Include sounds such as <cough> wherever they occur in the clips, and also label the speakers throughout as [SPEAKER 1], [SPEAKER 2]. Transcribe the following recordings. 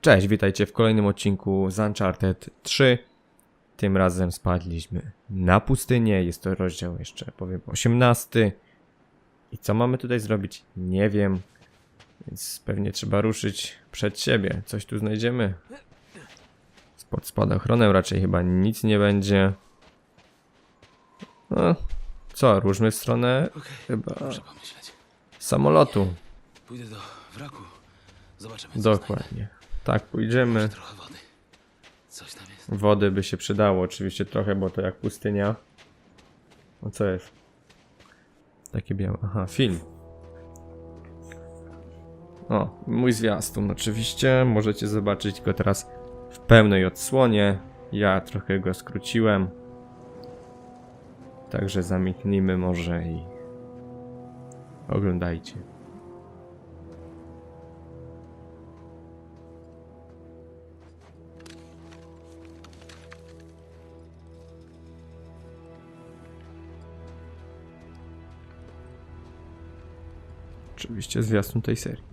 [SPEAKER 1] Cześć, witajcie w kolejnym odcinku z Uncharted 3. Tym razem spadliśmy na pustynię. Jest to rozdział jeszcze, powiem, 18. I co mamy tutaj zrobić? Nie wiem. Więc pewnie trzeba ruszyć przed siebie. Coś tu znajdziemy. Pod spadochronem raczej chyba nic nie będzie. No, co, ruszmy w stronę
[SPEAKER 2] Okej,
[SPEAKER 1] chyba samolotu.
[SPEAKER 2] Pójdę do wraku. Zobaczymy,
[SPEAKER 1] Dokładnie. Tak, pójdziemy.
[SPEAKER 2] Trochę wody. Coś tam jest.
[SPEAKER 1] Wody by się przydało, oczywiście trochę, bo to jak pustynia. No co jest? Takie białe. Aha, film. O, mój zwiastun oczywiście. Możecie zobaczyć go teraz w pełnej odsłonie. Ja trochę go skróciłem. Także zamknijmy może i oglądajcie. Oczywiście zwiastun tej serii.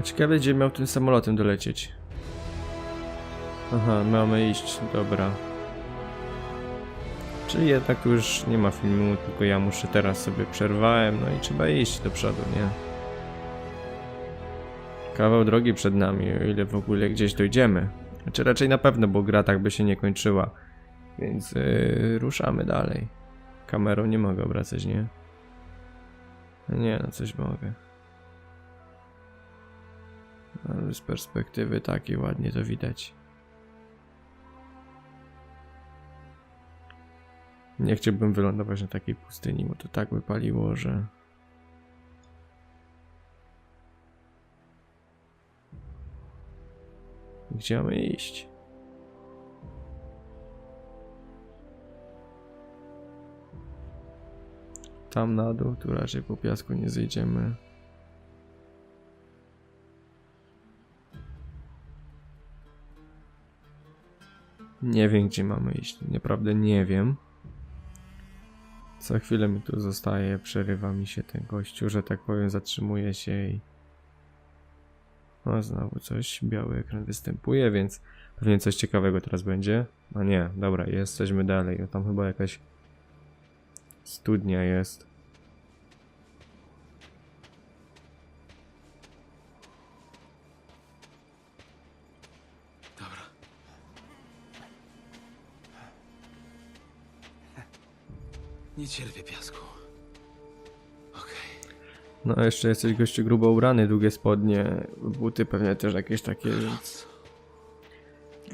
[SPEAKER 2] No
[SPEAKER 1] ciekawe, gdzie miał tym samolotem dolecieć. Aha, mamy iść, dobra. Czyli jednak już nie ma filmu, tylko ja muszę teraz sobie przerwałem, no i trzeba iść do przodu, nie? Kawał drogi przed nami, o ile w ogóle gdzieś dojdziemy. Znaczy raczej na pewno, bo gra tak by się nie kończyła. Więc yy, ruszamy dalej. Kamerą nie mogę obracać, nie? Nie, no coś mogę. Ale z perspektywy takiej ładnie to widać. Nie chciałbym wylądować na takiej pustyni, bo to tak by paliło, że... Gdzie mamy iść? Tam na dół, tu raczej po piasku nie zejdziemy. Nie wiem, gdzie mamy iść. Naprawdę nie wiem. Co chwilę mi tu zostaje, przerywa mi się ten gościu, że tak powiem, zatrzymuje się i... O, znowu coś, biały ekran występuje, więc pewnie coś ciekawego teraz będzie. A nie, dobra, jesteśmy dalej. Tam chyba jakaś studnia jest.
[SPEAKER 2] Nie cierpię piasku. Okej.
[SPEAKER 1] No, jeszcze jesteś gościu grubo ubrany, długie spodnie, buty pewnie też jakieś takie, więc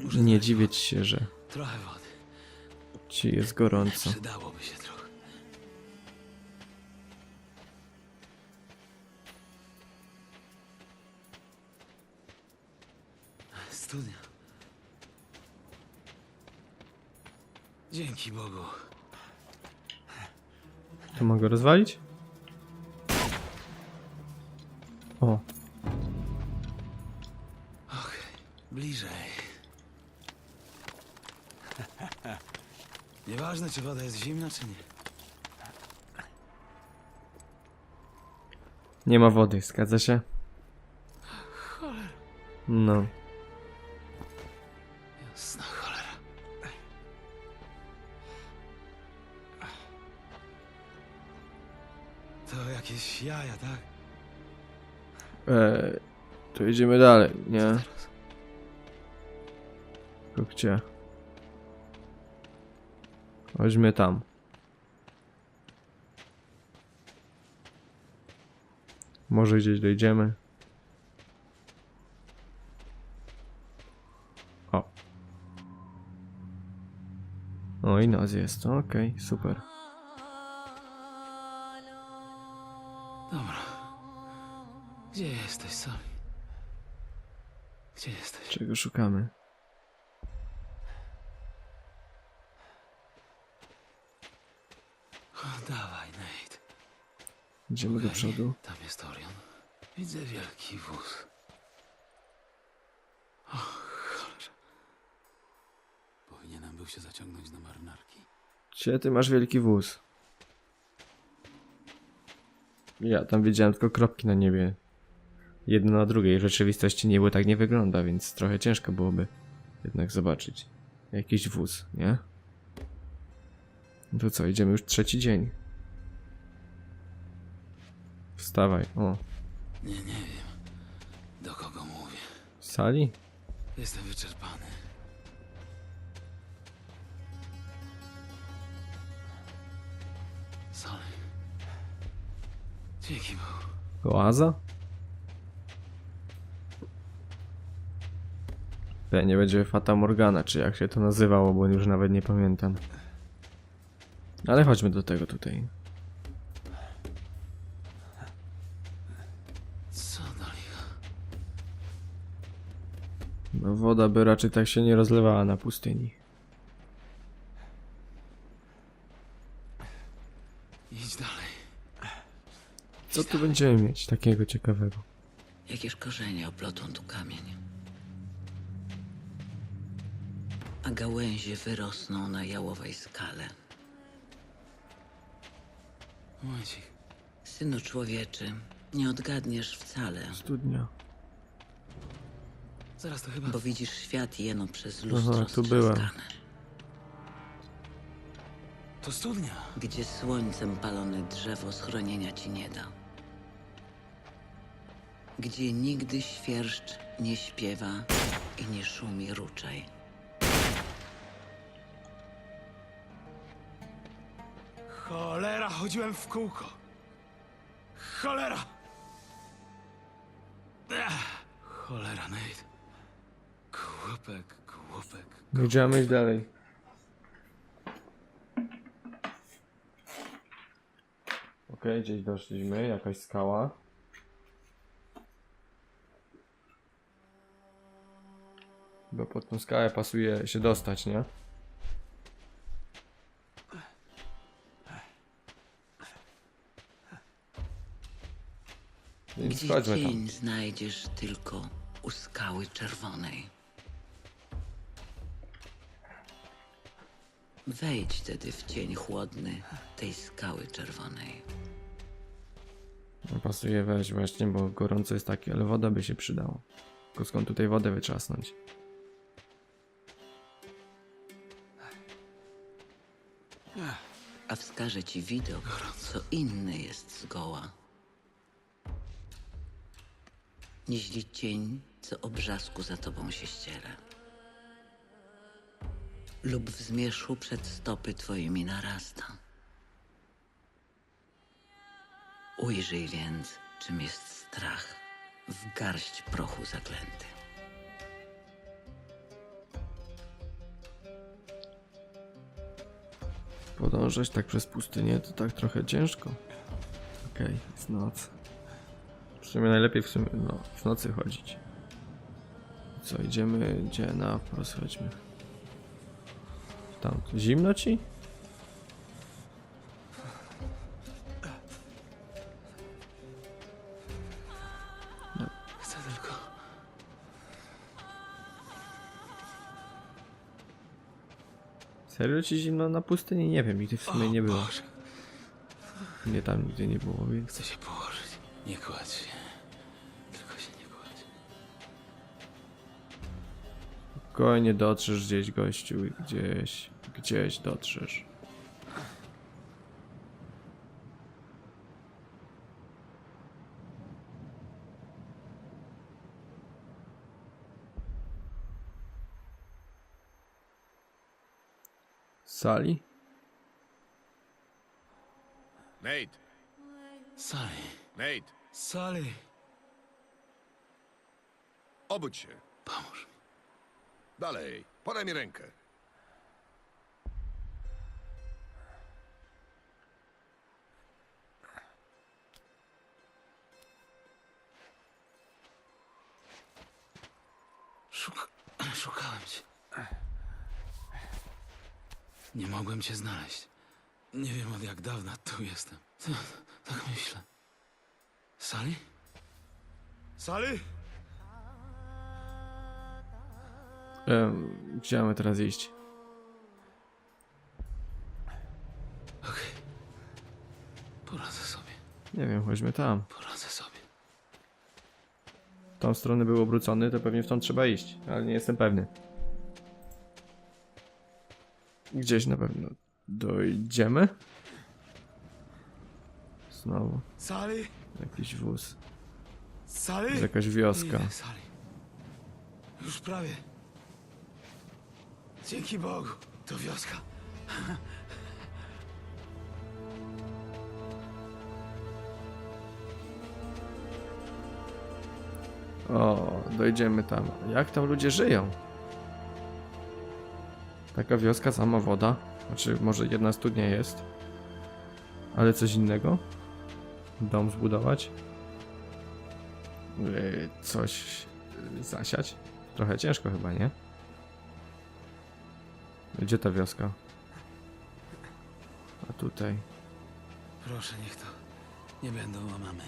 [SPEAKER 2] Muszę
[SPEAKER 1] nie
[SPEAKER 2] znaleźć
[SPEAKER 1] dziwię ci się, że
[SPEAKER 2] Trochę wody.
[SPEAKER 1] ci jest gorąco.
[SPEAKER 2] Przydałoby się trochę. Studnia. Dzięki Bogu.
[SPEAKER 1] To mogę rozwalić? O,
[SPEAKER 2] Okej, bliżej. <laughs> Nieważne, czy woda jest zimna, czy nie.
[SPEAKER 1] nie ma wody, zgadza się? No,
[SPEAKER 2] Jasna jakieś jaja, tak?
[SPEAKER 1] eee, to idziemy dalej, nie? Tylko gdzie? Chodźmy tam. Może gdzieś dojdziemy. O. O, i nas jest. Okej, super. Szukamy?
[SPEAKER 2] Dawaj, Nate.
[SPEAKER 1] Idziemy do
[SPEAKER 2] Okej,
[SPEAKER 1] przodu.
[SPEAKER 2] Tam jest Orion. Widzę wielki wóz. O, cholera. Powinienem był się zaciągnąć do marynarki.
[SPEAKER 1] Gdzie ty masz wielki wóz? Ja tam widziałem tylko kropki na niebie. Jedno na drugiej. W rzeczywistości niebo tak nie wygląda, więc trochę ciężko byłoby jednak zobaczyć. Jakiś wóz, nie? No to co, idziemy już trzeci dzień. Wstawaj, o.
[SPEAKER 2] Nie, nie wiem. Do kogo mówię.
[SPEAKER 1] W sali?
[SPEAKER 2] Jestem wyczerpany. Sali. Dzięki Bogu.
[SPEAKER 1] Oaza? Pewnie będzie Fata Morgana, czy jak się to nazywało, bo już nawet nie pamiętam. Ale chodźmy do tego tutaj. No woda by raczej tak się nie rozlewała na pustyni.
[SPEAKER 2] Idź dalej.
[SPEAKER 1] Co tu będziemy mieć takiego ciekawego?
[SPEAKER 3] Jakież korzenie oplotą tu kamień. A gałęzie wyrosną na jałowej skale.
[SPEAKER 2] Momencik.
[SPEAKER 3] Synu człowieczy, nie odgadniesz wcale,
[SPEAKER 1] Studnia.
[SPEAKER 2] Zaraz to chyba...
[SPEAKER 3] bo widzisz świat jeno przez lustro
[SPEAKER 1] Aha, tu byłem.
[SPEAKER 3] strzaskane,
[SPEAKER 2] To studnia.
[SPEAKER 3] gdzie słońcem palone drzewo schronienia ci nie da. Gdzie nigdy świerszcz nie śpiewa i nie szumi ruczaj.
[SPEAKER 2] Cholera, chodziłem w kółko. Cholera! Cholera, Nate. Głupek, głupek.
[SPEAKER 1] Idziemy iść dalej. Okej, gdzieś doszliśmy, jakaś skała. Bo pod tą skałę pasuje się dostać, nie? Więc
[SPEAKER 3] Gdzie
[SPEAKER 1] chodźmy tam.
[SPEAKER 3] cień znajdziesz tylko u skały czerwonej. Wejdź wtedy w cień chłodny tej skały czerwonej.
[SPEAKER 1] No, Pasuje wejść właśnie, bo gorąco jest takie, ale woda by się przydała. Tylko skąd tutaj wodę wyczasnąć?
[SPEAKER 3] A wskaże ci widok, co inny jest zgoła. Nieźli cień, co obrzasku za tobą się ściera. Lub w zmierzchu przed stopy twoimi narasta. Ujrzyj więc, czym jest strach w garść prochu zaklęty.
[SPEAKER 1] Podążać tak przez pustynię to tak trochę ciężko. Okej, jest noc. W sumie najlepiej w, sumie, no, w nocy chodzić. Co, idziemy gdzie na wprost chodźmy. Tam, zimno ci?
[SPEAKER 2] Chcę tylko...
[SPEAKER 1] Serio ci zimno na pustyni? Nie wiem, nigdy w sumie nie było.
[SPEAKER 2] Boże,
[SPEAKER 1] Mnie tam nigdy nie było, więc...
[SPEAKER 2] chcę się położyć. Nie kładź się.
[SPEAKER 1] Spokojnie dotrzesz gdzieś, gościu, gdzieś, gdzieś dotrzesz. Sali?
[SPEAKER 4] Nate,
[SPEAKER 2] Sali.
[SPEAKER 4] Nate,
[SPEAKER 2] Sali.
[SPEAKER 4] obudź się.
[SPEAKER 2] Pomóż mi.
[SPEAKER 4] Dalej, podaj mi rękę. <clears throat>
[SPEAKER 2] Szukałem cię. Nie mogłem cię znaleźć. Nie wiem od jak dawna tu jestem. Tak, tak myślę. Sali?
[SPEAKER 4] Sali?
[SPEAKER 1] Em, gdzie mamy teraz iść?
[SPEAKER 2] Okej. Poradzę sobie.
[SPEAKER 1] Nie wiem, chodźmy tam.
[SPEAKER 2] Poradzę sobie.
[SPEAKER 1] W tą stronę był obrócony, to pewnie w tą trzeba iść, ale nie jestem pewny. Gdzieś na pewno dojdziemy. Znowu jakiś wóz.
[SPEAKER 4] Sali?
[SPEAKER 1] Jest jakaś wioska.
[SPEAKER 2] Idę. Już prawie. Dzięki Bogu. To wioska.
[SPEAKER 1] O, dojdziemy tam. Jak tam ludzie żyją? Taka wioska, sama woda. Znaczy, może jedna studnia jest. Ale coś innego? Dom zbudować? Yy, coś zasiać? Trochę ciężko chyba, nie? Gdzie ta wioska? A tutaj.
[SPEAKER 2] Proszę, niech to nie będą łamamy.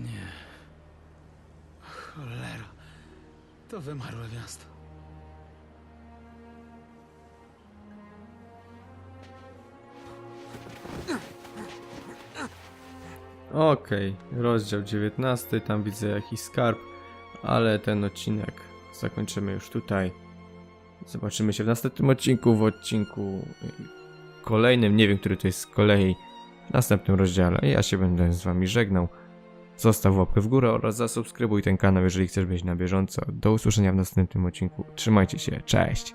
[SPEAKER 2] Nie. Cholera. To wymarłe miasto.
[SPEAKER 1] Okej, rozdział 19, tam widzę jakiś skarb, ale ten odcinek zakończymy już tutaj. Zobaczymy się w następnym odcinku, w odcinku kolejnym, nie wiem, który to jest z kolei, w następnym rozdziale. Ja się będę z wami żegnał. Zostaw łapkę w górę oraz zasubskrybuj ten kanał, jeżeli chcesz być na bieżąco. Do usłyszenia w następnym odcinku. Trzymajcie się, cześć!